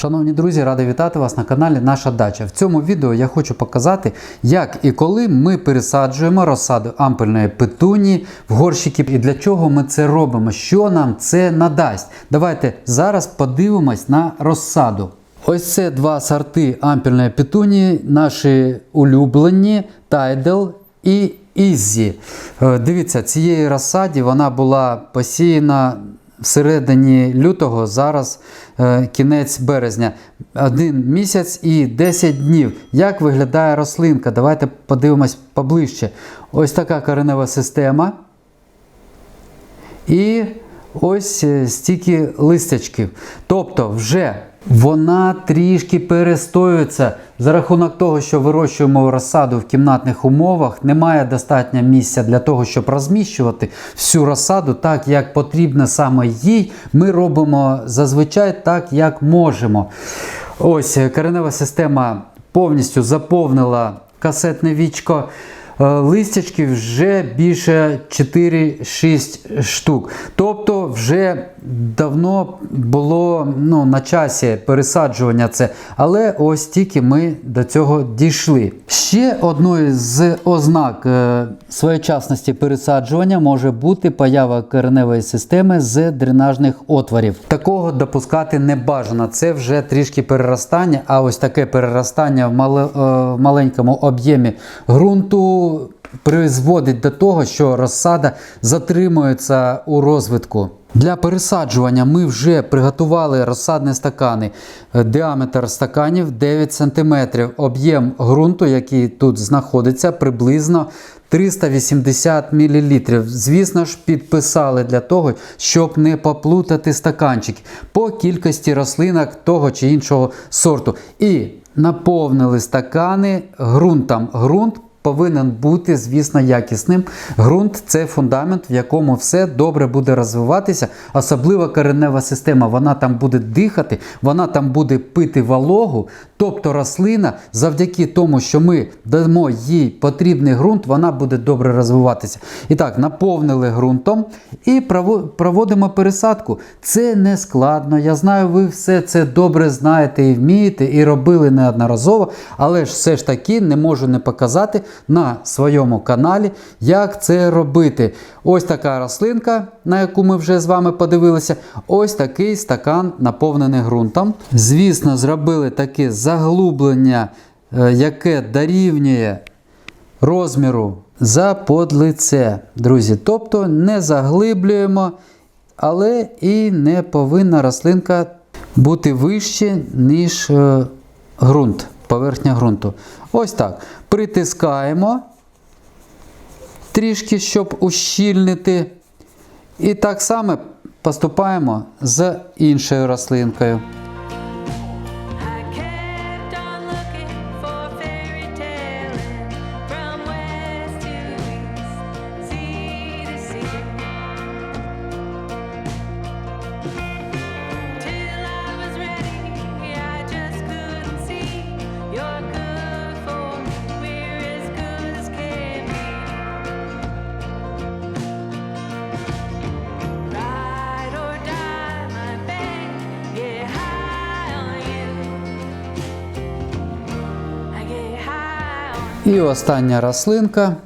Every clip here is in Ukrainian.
Шановні друзі, радий вітати вас на каналі Наша Дача. В цьому відео я хочу показати, як і коли ми пересаджуємо розсаду ампельної петунії в горщики і для чого ми це робимо, що нам це надасть. Давайте зараз подивимось на розсаду. Ось це два сорти ампельної петунії, наші улюблені Тайдел і Іззі. Е, Дивіться, цієї розсаді вона була посіяна всередині лютого, зараз е, кінець березня. Один місяць і 10 днів. Як виглядає рослинка? Давайте подивимось поближче. Ось така коренева система. І ось е, стільки листячків. Тобто, вже вона трішки перестоюється за рахунок того, що вирощуємо розсаду в кімнатних умовах, немає достатньо місця для того, щоб розміщувати всю розсаду так, як потрібно саме їй. Ми робимо зазвичай так, як можемо. Ось е, коренева система повністю заповнила касетне вічко. Е, Листячків вже більше 4-6 штук. Тобто вже давно було ну, на часі пересаджування це. Але ось тільки ми до цього дійшли. Ще одною з ознак е, своєчасності пересаджування може бути поява кореневої системи з дренажних отворів. Такого допускати не бажано. Це вже трішки переростання, а ось таке переростання в, е, маленькому об'ємі ґрунту призводить до того, що розсада затримується у розвитку. Для пересаджування ми вже приготували розсадні стакани. Діаметр стаканів 9 см. Об'єм ґрунту, який тут знаходиться, приблизно 380 мл. Звісно ж, підписали для того, щоб не поплутати стаканчики по кількості рослинок того чи іншого сорту. І наповнили стакани ґрунтом. Ґрунт повинен бути, звісно, якісним. Ґрунт це фундамент, в якому все добре буде розвиватися, особливо коренева система. Вона там буде дихати, вона там буде пити вологу. Тобто рослина, завдяки тому, що ми дамо їй потрібний ґрунт, вона буде добре розвиватися. І так, наповнили ґрунтом і проводимо пересадку. Це не складно. Я знаю, ви все це добре знаєте і вмієте, і робили неодноразово, але ж все ж таки не можу не показати на своєму каналі, як це робити. Ось така рослинка, на яку ми вже з вами подивилися. Ось такий стакан наповнений ґрунтом. Звісно, зробили таке заглублення, е, яке дорівнює розміру за подлице, друзі. Тобто не заглиблюємо, але і не повинна рослинка бути вище, ніж е, ґрунт, поверхня ґрунту. Ось так. Притискаємо трішки, щоб ущільнити. І так само поступаємо з іншою рослинкою. І остання рослинка.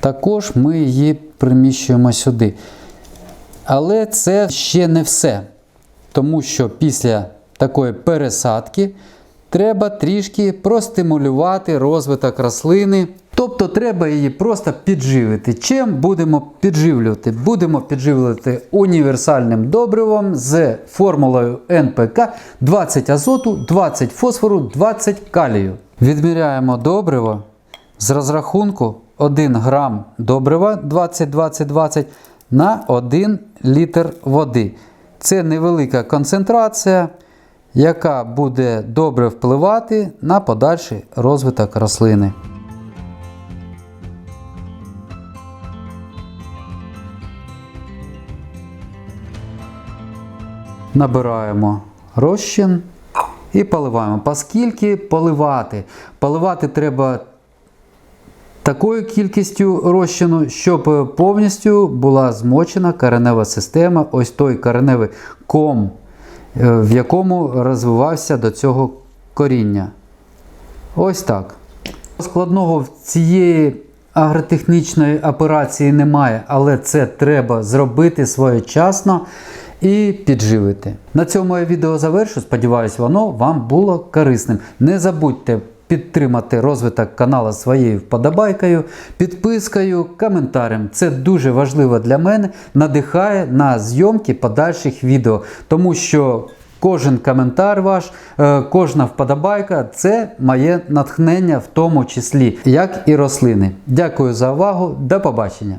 Також ми її приміщуємо сюди. Але це ще не все. Тому що після такої пересадки треба трішки простимулювати розвиток рослини. Тобто треба її просто підживити. Чим будемо підживлювати? Будемо підживлювати універсальним добривом з формулою НПК 20 азоту, 20 фосфору, 20 калію. Відміряємо добриво з розрахунку 1 грам добрива 20-20-20 на 1 літр води. Це невелика концентрація, яка буде добре впливати на подальший розвиток рослини. Набираємо розчин і поливаємо. Оскільки поливати? Поливати треба такою кількістю розчину, щоб повністю була змочена коренева система, ось той кореневий ком, е, в якому розвивався до цього коріння. Ось так. Складного в цієї агротехнічної операції немає, але це треба зробити своєчасно і підживити. На цьому я відео завершу. Сподіваюсь, воно вам було корисним. Не забудьте підтримати розвиток каналу своєю вподобайкою, підпискою, коментарем. Це дуже важливо для мене, надихає на зйомки подальших відео, тому що Кожен коментар ваш, е, кожна вподобайка це моє натхнення в тому числі, як і рослини. Дякую за увагу. До побачення!